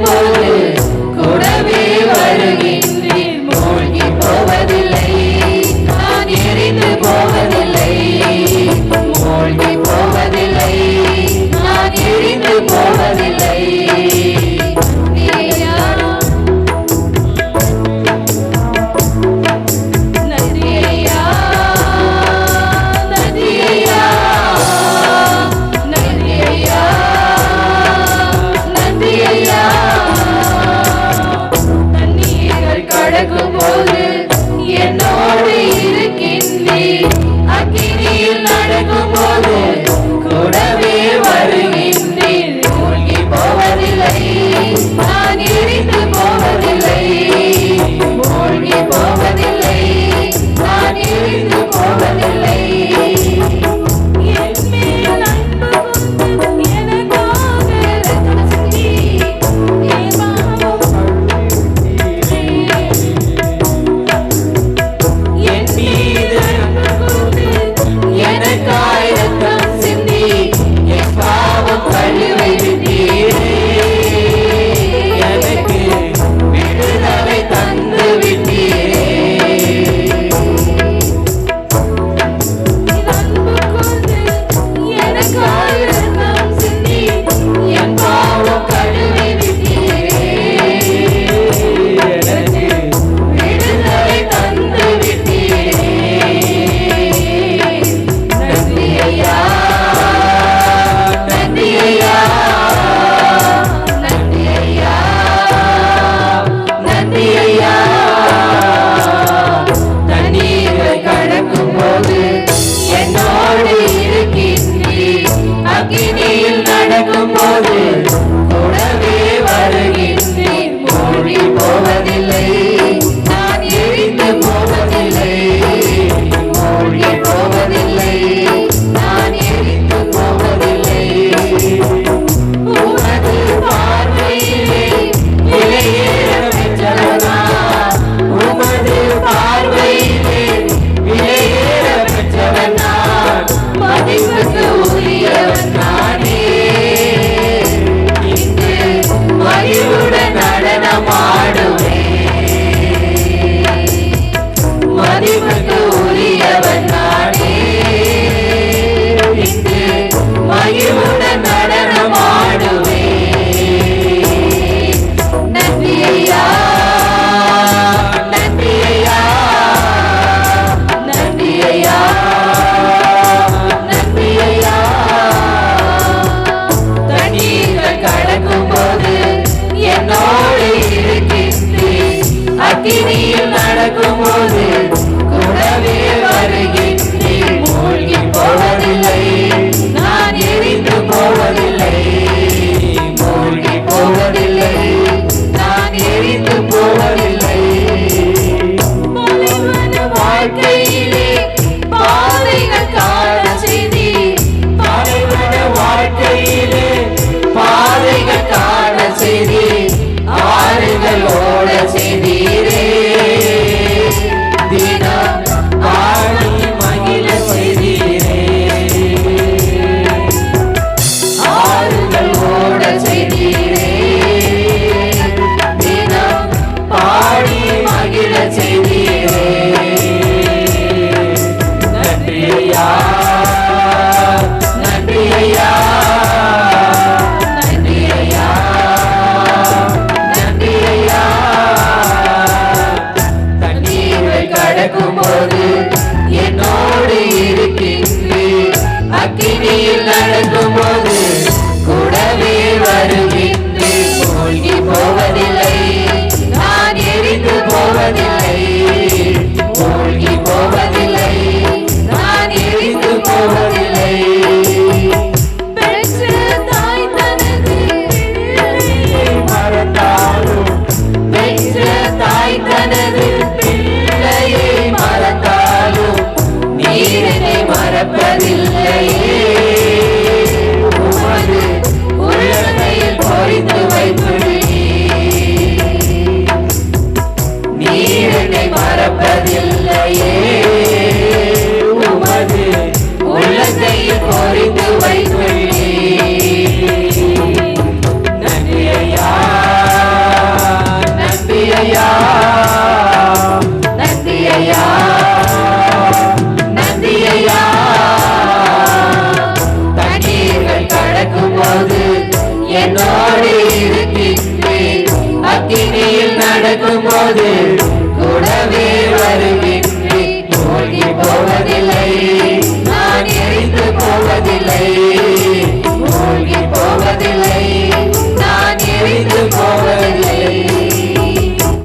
Lord. Give me நடக்கும் போது என்னோடு இருக்கின்றி அக்கினியில் நடக்கும் மறப்பதில்லையே உமது உள்ளதையில் பொறித்து வைத்துள்ளே நீரனை மறப்பதில்லையே Hare